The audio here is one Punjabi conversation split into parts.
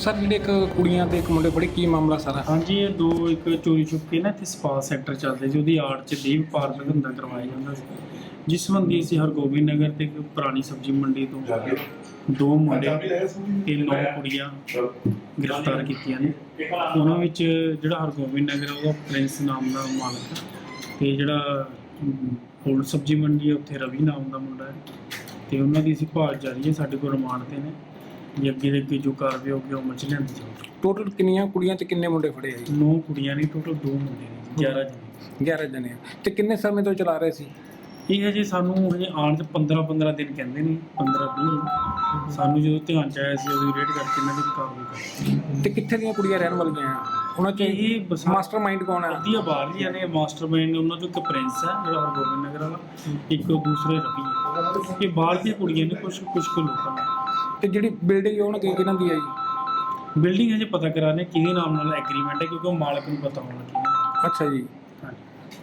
ਸਰ ਜਿਹੜੇ ਇੱਕ ਕੁੜੀਆਂ ਤੇ ਇੱਕ ਮੁੰਡੇ ਫੜੇ ਕੀ ਮਾਮਲਾ ਸਾਰਾ? ਹਾਂਜੀ ਇਹ ਦੋ ਇੱਕ ਚੋਰੀ ਛੁਪਕੇ ਨਾ ਇੱਥੇ ਸਪਾ ਸੈਕਟਰ ਚੱਲਦੇ ਸੀ ਉਹਦੀ ਆੜ ਚ ਦੀਪ ਪਾਰਕ ਦਾ ਧੰਦਾ ਕਰਵਾਇਆ ਜਾਂਦਾ ਸੀ। ਜਿਸ ਸੰਬੰਧੀ ਅਸੀਂ ਹਰਗੋਬਿੰਦ ਨਗਰ ਤੇ ਇੱਕ ਪੁਰਾਣੀ ਸਬਜ਼ੀ ਮੰਡੀ ਤੋਂ ਦੋ ਮੁੰਡੇ ਤੇ ਨੌ ਕੁੜੀਆਂ ਗ੍ਰਿਫਤਾਰ ਕੀਤੀਆਂ ਨੇ। ਉਹਨਾਂ ਵਿੱਚ ਜਿਹੜਾ ਹਰਗੋਬਿੰਦ ਨਗਰ ਆ, ਉਹਦਾ ਪ੍ਰਿੰਸ ਨਾਮ ਦਾ ਮਾਲਕ ਤੇ ਜਿਹੜਾ ਹੋਲ ਸਬਜ਼ੀ ਮੰਡੀ ਹੈ ਉੱਥੇ ਰਵੀ ਨਾਮ ਦਾ ਮੁੰਡਾ ਹੈ। ਤੇ ਉਹਨਾਂ ਦੀ ਅਸੀਂ ਭਾਲ ਜਾਰੀ ਹੈ ਸਾਡੇ ਕੋਲ ਰਿਮਾਂਡ ਤੇ ਨੇ। ਜੇ ਅੱਗੇ ਦੇ ਅੱਗੇ ਜੋ ਕਾਰਵਾਈ ਹੋਊਗੀ ਉਹ ਮਚ ਲਿਆਂਦੀ ਜਾਊਗੀ ਟੋਟਲ ਕਿੰਨੀਆਂ ਕੁੜੀਆਂ ਤੇ ਕਿੰਨੇ ਮੁੰਡੇ ਫੜੇ ਆ ਜੀ? ਨੌ ਕੁੜੀਆਂ ਨੇ ਟੋਟਲ ਦੋ ਮੁੰਡੇ ਨੇ 11 ਜਣੇ। 11 ਜਣੇ ਆ। ਤੇ ਕਿੰਨੇ ਸਮੇਂ ਤੋਂ ਚਲਾ ਰਹੇ ਸੀ? ਇਹ ਹਜੇ ਸਾਨੂੰ ਹਜੇ ਆਉਣ ਚ 15 15 ਦਿਨ ਕਹਿੰਦੇ ਨੇ 15 20 ਸਾਨੂੰ ਜਦੋਂ ਧਿਆਨ ਚ ਆਇਆ ਸੀ ਉਦੋਂ ਰੇਟ ਕਰਕੇ ਇਹਨਾਂ ਦੀ ਕਾਰਵਾਈ ਕਰ ਤੇ ਕਿੱਥੇ ਦੀਆਂ ਕੁੜੀਆਂ ਰਹਿਣ ਵਾਲੀਆਂ ਆ? ਉਹਨਾਂ ਚ ਇਹ ਬਸਾ- ਮਾਸਟਰਮਾਈਂਡ ਕੌਣ ਆ? ਅੱਧੀਆਂ ਬਾਹਰਲੀਆਂ ਨੇ ਮਾਸਟਰਮਾਈਂਡ ਉਹਨਾਂ ਚੋਂ ਇੱਕ ਪ੍ਰਿੰਸ ਹੈ ਜਿਹੜਾ ਹਰਗੋਬਿੰਦ ਨਗਰ ਵਾਲਾ ਇੱਕ ਦੂਸਰੇ ਰਵੀ ਹੈ ਇਹ ਬਾਹਰ ਦੀਆਂ ਕੁੜੀਆਂ ਨੇ ਕੁਝ ਕੁਝ ਕੁ ਲੋਕਾਂ ਨੇ। ਤੇ ਜਿਹੜੀ ਬਿਲਡਿੰਗ ਉਹਨਾਂ ਕਿ ਕਿਹਨਾਂ ਦੀ ਆ ਜੀ? ਬਿਲਡਿੰਗ ਹਜੇ ਪਤਾ ਕਰਾਣੇ ਕਿਹਦੇ ਨਾਮ ਨਾਲ ਐਗਰੀਮੈਂਟ ਹੈ ਕਿਉਂਕਿ ਉਹ ਮਾਲਕ ਨੂੰ ਪਤਾ ਹੋਣਾ ਕਿਹਦੇ ਅੱਛਾ ਜੀ।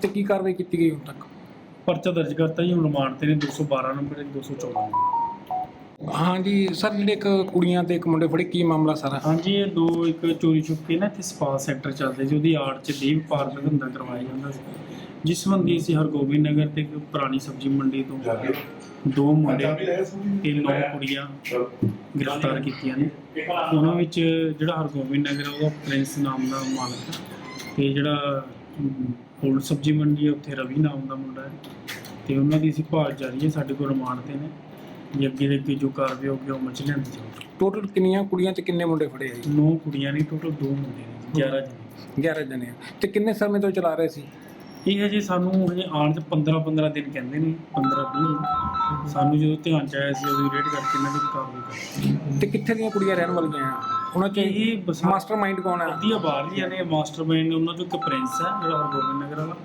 ਤੇ ਕੀ ਕਾਰਵਾਈ ਕੀਤੀ ਗਈ ਹੁਣ ਤੱਕ? ਪਰਚਾ ਦਰਜ ਕਰਤਾ ਜੀ ਹੁਣ ਰਿਮਾਂਡ ਤੇ ਨੇ 212 ਨੰਬਰ ਤੇ 214 ਨੰਬਰ ਹਾਂਜੀ ਸਰ ਜਿਹੜੇ ਇੱਕ ਕੁੜੀਆਂ ਤੇ ਇੱਕ ਮੁੰਡੇ ਫੜੇ ਕੀ ਮਾਮਲਾ ਸਾਰਾ? ਹਾਂਜੀ ਇਹ ਦੋ ਇੱਕ ਚੋਰੀ ਛੁਪਕੇ ਨਾ ਇੱਥੇ ਸਪਾ ਸੈਕਟਰ ਚੱਲਦੇ ਸੀ ਉਹਦੀ ਆੜ ਚ ਦੀਪ ਪਾਰਕ ਧੰਦਾ ਕਰਵਾਇਆ ਜਾਂਦਾ ਸੀ। ਜਿਸ ਸੰਬੰਧੀ ਅਸੀਂ ਹਰਗੋਬਿੰਦ ਨਗਰ ਤੇ ਇੱਕ ਪੁਰਾਣੀ ਸਬਜ਼ੀ ਮੰਡੀ ਤੋਂ ਦੋ ਮੁੰਡੇ ਤੇ ਨੌ ਕੁੜੀਆਂ ਗ੍ਰਿਫਤਾਰ ਕੀਤੀਆਂ ਨੇ। ਉਹਨਾਂ ਵਿੱਚ ਜਿਹੜਾ ਹਰਗੋਬਿੰਦ ਨਗਰ ਆ, ਉਹਦਾ ਪ੍ਰਿੰਸ ਨਾਮ ਦਾ ਮਾਲਕ ਹੈ ਤੇ ਜਿਹੜਾ ਹੋਲ ਸਬਜ਼ੀ ਮੰਡੀ ਹੈ ਉੱਥੇ ਰਵੀ ਨਾਮ ਦਾ ਮੁੰਡਾ ਹੈ। ਤੇ ਉਹਨਾਂ ਦੀ ਅਸੀਂ ਭਾਲ ਜਾਰੀ ਹੈ ਸਾਡੇ ਕੋਲ ਰਿਮਾਂਡ ਤੇ ਨੇ। ਜੇ ਅੱਗੇ ਦੇ ਅੱਗੇ ਜੋ ਕਾਰਵਾਈ ਹੋਊਗੀ ਉਹ ਮਚ ਜਾਊਗੀ ਟੋਟਲ ਕਿੰਨੀਆਂ ਕੁੜੀਆਂ ਤੇ ਕਿੰਨੇ ਮੁੰਡੇ ਫੜੇ ਆ ਜੀ? ਨੌ ਕੁੜੀਆਂ ਨੇ ਟੋਟਲ ਦੋ ਮੁੰਡੇ ਨੇ 11 ਜਣੇ। 11 ਜਣੇ ਆ। ਤੇ ਕਿੰਨੇ ਸਮੇਂ ਤੋਂ ਚਲਾ ਰਹੇ ਸੀ? ਇਹ ਹਜੇ ਸਾਨੂੰ ਹਜੇ ਆਉਣ ਚ 15 15 ਦਿਨ ਕਹਿੰਦੇ ਨੇ 15 20 ਸਾਨੂੰ ਜਦੋਂ ਧਿਆਨ ਚ ਆਇਆ ਸੀ ਉਦੋਂ ਰੇਟ ਕਰਕੇ ਇਹਨਾਂ ਦੀ ਕਾਰਵਾਈ ਕਰ ਤੇ ਕਿੱਥੇ ਦੀਆਂ ਕੁੜੀਆਂ ਰਹਿਣ ਵਾਲੀਆਂ ਆ? ਉਹਨਾਂ ਚ ਇਹ ਬਸਾ- ਮਾਸਟਰਮਾਈਂਡ ਕੌਣ ਆ? ਅੱਧੀਆਂ ਬਾਹਰਲੀਆਂ ਨੇ ਮਾਸਟਰਮਾਈਂਡ ਉਹਨਾਂ ਚੋਂ ਇੱਕ ਪ੍ਰਿੰਸ ਹੈ ਜਿਹੜਾ ਹਰਗੋਬਿੰਦ ਨਗਰ ਵਾਲਾ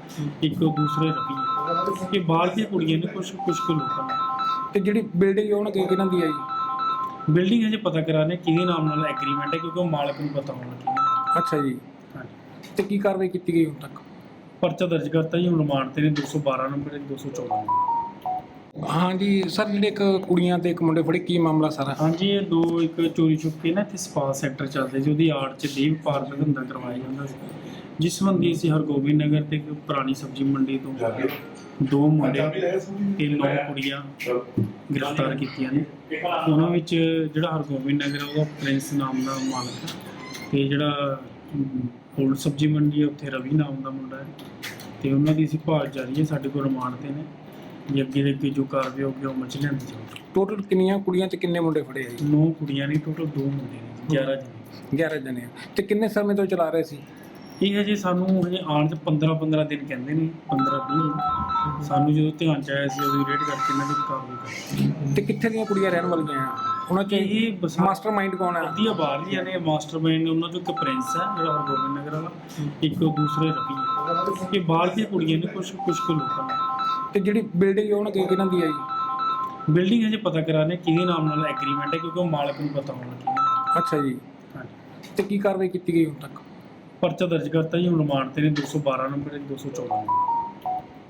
ਇੱਕ ਦੂਸਰੇ ਰਵੀ ਹੈ ਇਹ ਬਾਹਰ ਦੀਆਂ ਕੁੜੀਆਂ ਨੇ ਕੁਝ ਕੁਝ ਕੁ ਲੋਕਾਂ ਨੇ। ਤੇ ਜਿਹੜੀ ਬਿਲਡਿੰਗ ਉਹਨਾਂ ਕਿ ਕਿਹਨਾਂ ਦੀ ਆ ਜੀ? ਬਿਲਡਿੰਗ ਹਜੇ ਪਤਾ ਕਰਾਣੇ ਕਿਹਦੇ ਨਾਮ ਨਾਲ ਐਗਰੀਮੈਂਟ ਹੈ ਕਿਉਂਕਿ ਉਹ ਮਾਲਕ ਨੂੰ ਪਤਾ ਹੋਣਾ ਨਾਲ ਅੱਛਾ ਜੀ। ਹਾਂਜੀ। ਤੇ ਕੀ ਕਾਰਵਾਈ ਕੀਤੀ ਗਈ ਹੁਣ ਤੱਕ? ਪਰਚਾ ਦਰਜ ਕਰਤਾ ਜੀ ਹੁਣ ਰਿਮਾਂਡ ਤੇ ਨੇ 212 ਨੰਬਰ ਤੇ 214 ਨੰਬਰ। ਹਾਂਜੀ ਸਰ ਜਿਹੜੇ ਇੱਕ ਕੁੜੀਆਂ ਤੇ ਇੱਕ ਮੁੰਡੇ ਫੜੇ ਕੀ ਮਾਮਲਾ ਸਾਰਾ? ਹਾਂਜੀ ਇਹ ਦੋ ਇੱਕ ਚੋਰੀ ਛੁਪਕੇ ਨਾ ਇੱਥੇ ਸਪਾ ਸੈਕਟਰ ਚੱਲਦੇ ਸੀ ਉਹਦੀ ਆੜ ਚ ਦੀਪ ਪਾਰਕ ਧੰਦਾ ਕਰਵਾਇਆ ਜਾਂਦਾ ਸੀ। ਜਿਸ ਸੰਬੰਧੀ ਅਸੀਂ ਹਰਗੋਬਿੰਦ ਨਗਰ ਤੇ ਇੱਕ ਪੁਰਾਣੀ ਸਬਜ਼ੀ ਮੰਡੀ ਤੋਂ ਦੋ ਮੁੰਡੇ ਤੇ ਨੌ ਕੁੜੀਆਂ ਗ੍ਰਿਫਤਾਰ ਕੀਤੀਆਂ ਨੇ। ਉਹਨਾਂ ਵਿੱਚ ਜਿਹੜਾ ਹਰਗੋਬਿੰਦ ਨਗਰ ਆ, ਉਹਦਾ ਪ੍ਰਿੰਸ ਨਾਮ ਦਾ ਮਾਲਕ ਹੈ ਤੇ ਜਿਹੜਾ ਹੋਲ ਸਬਜ਼ੀ ਮੰਡੀ ਹੈ ਉੱਥੇ ਰਵੀ ਨਾਮ ਦਾ ਮੁੰਡਾ ਹੈ। ਤੇ ਉਹਨਾਂ ਦੀ ਅਸੀਂ ਭਾਲ ਜਾਰੀ ਹੈ ਸਾਡੇ ਕੋਲ ਰਿਮਾਂਡ ਤੇ ਨੇ। ਜੇ ਅੱਗੇ ਦੇ ਅੱਗੇ ਜੋ ਕਾਰਵਾਈ ਹੋਊਗੀ ਉਹ ਮਚ ਲਿਆਂਦੀ ਜਾਊਗੀ ਟੋਟਲ ਕਿੰਨੀਆਂ ਕੁੜੀਆਂ ਤੇ ਕਿੰਨੇ ਮੁੰਡੇ ਫੜੇ ਆ ਜੀ? ਨੌ ਕੁੜੀਆਂ ਨੇ ਟੋਟਲ ਦੋ ਮੁੰਡੇ ਨੇ 11 ਜਣੇ। 11 ਜਣੇ ਆ। ਤੇ ਕਿੰਨੇ ਸਮੇਂ ਤੋਂ ਚਲਾ ਰਹੇ ਸੀ? ਇਹ ਹਜੇ ਸਾਨੂੰ ਹਜੇ ਆਉਣ ਚ 15 15 ਦਿਨ ਕਹਿੰਦੇ ਨੇ 15 20 ਸਾਨੂੰ ਜਦੋਂ ਧਿਆਨ ਚ ਆਇਆ ਸੀ ਉਦੋਂ ਰੇਟ ਕਰਕੇ ਇਹਨਾਂ ਦੀ ਕਾਰਵਾਈ ਕਰ। ਤੇ ਕਿੱਥੇ ਦੀਆਂ ਕੁੜੀਆਂ ਰਹਿਣ ਵਾਲੀਆਂ ਆ? ਉਹਨਾਂ ਚ ਇਹ ਬਸਾ- ਮਾਸਟਰਮਾਈਂਡ ਕੌਣ ਆ? ਅੱਧੀਆਂ ਬਾਹਰਲੀਆਂ ਨੇ ਮਾਸਟਰਮਾਈਂਡ ਉਹਨਾਂ ਚੋਂ ਇੱਕ ਪ੍ਰਿੰਸ ਹੈ ਜਿਹੜਾ ਹਰਗੋਬਿੰਦ ਨਗਰ ਵਾਲਾ ਇੱਕ ਦੂਸਰੇ ਰਵੀ ਹੈ। ਇਹ ਬਾਹਰ ਦੀਆਂ ਕੁੜੀਆਂ ਨੇ ਕੁਝ ਕੁਝ ਕੁ ਲੋਕਾਂ ਨੇ। ਤੇ ਜਿਹੜੀ ਬਿਲਡਿੰਗ ਉਹਨਾਂ ਕਿ ਕਿਹਨਾਂ ਦੀ ਆ ਜੀ? ਬਿਲਡਿੰਗ ਹਜੇ ਪਤਾ ਕਰਾਣੇ ਕਿਹਦੇ ਨਾਮ ਨਾਲ ਐਗਰੀਮੈਂਟ ਹੈ ਕਿਉਂਕਿ ਉਹ ਮਾਲਕ ਨੂੰ ਪਤਾ ਹੋਣਾ ਨਾਲ ਅੱਛਾ ਜੀ। ਹਾਂਜੀ। ਤੇ ਕੀ ਕਾਰਵਾਈ ਕੀਤੀ ਗਈ ਹੁਣ ਤੱਕ? ਪਰਚਾ ਦਰਜ ਕਰਤਾ ਜੀ ਹੁਣ ਰਿਮਾਂਡ ਤੇ ਨੇ 212 ਨੰਬਰ ਤੇ 214 ਨੰਬਰ।